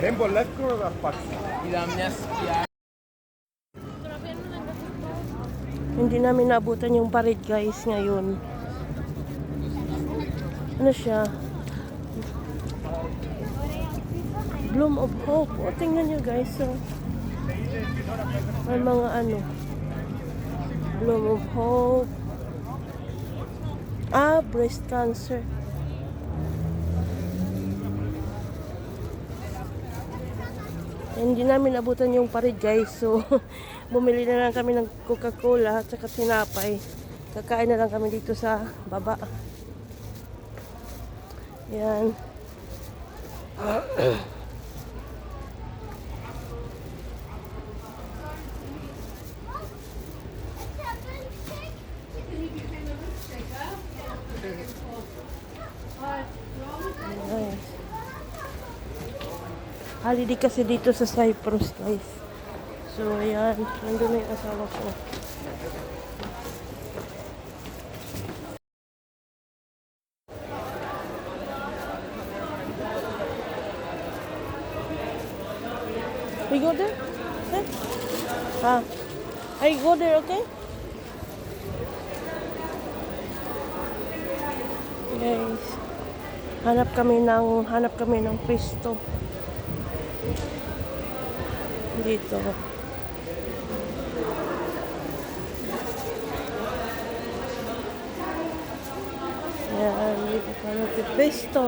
Rembo, let's go to Fox. Hindi namin naabutan yung parade guys ngayon. Ano siya? Bloom of Hope. O, tingnan nyo guys. So, may mga ano. Bloom of Hope. Ah, breast cancer. Hindi namin abutan yung parade guys. So, bumili na lang kami ng Coca-Cola at saka tinapay. Kakain na lang kami dito sa baba. Yan. Guys. Holiday kasi dito sa Cyprus, guys. So, ayan. Nandun na yung asawa ko. We go there? Okay? Ah. I go there, okay? Guys. Hanap kami ng hanap kami ng pwesto. Dito. Ayan, dito kami pwesto.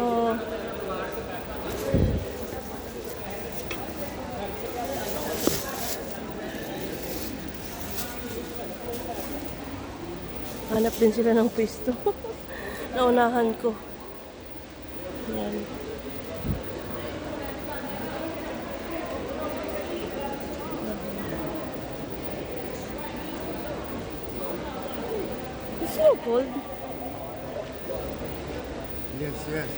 Hanap din sila ng pwesto. Naunahan ko. Ayan. It's so cold. Yes, yes.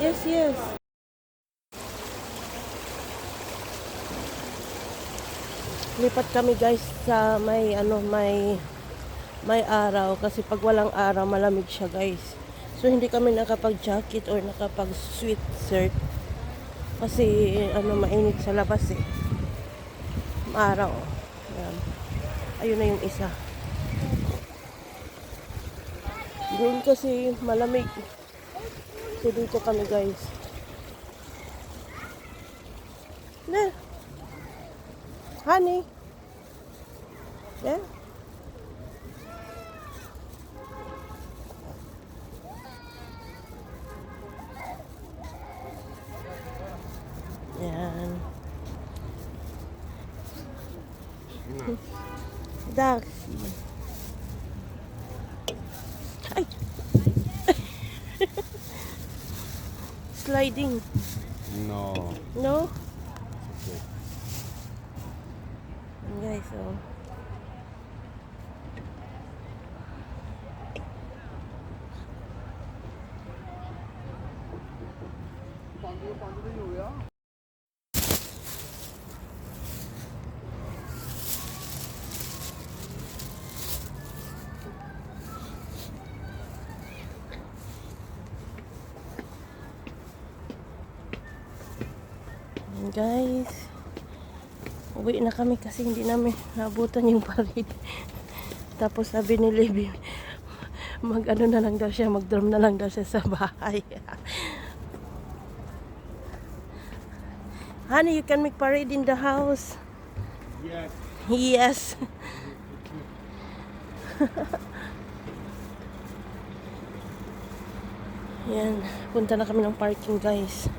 Yes, yes. Lipat kami guys sa may ano may may araw kasi pag walang araw malamig siya guys. So hindi kami nakapag-jacket or nakapag-sweatshirt kasi ano mainit sa labas eh. Araw. Ayan. Ayun na yung isa. Doon kasi malamig. So dito kami guys. Na. Honey. Yeah. Yan. Daxi. Sliding. No. No? Okay. So. Yan, guys. Uwi na kami kasi hindi namin nabutan yung parade. Tapos sabi ni Libby, mag ano na lang daw siya, mag drum na lang daw siya sa bahay. Honey, you can make parade in the house. Yes. Yes. Yan, punta na kami ng parking guys.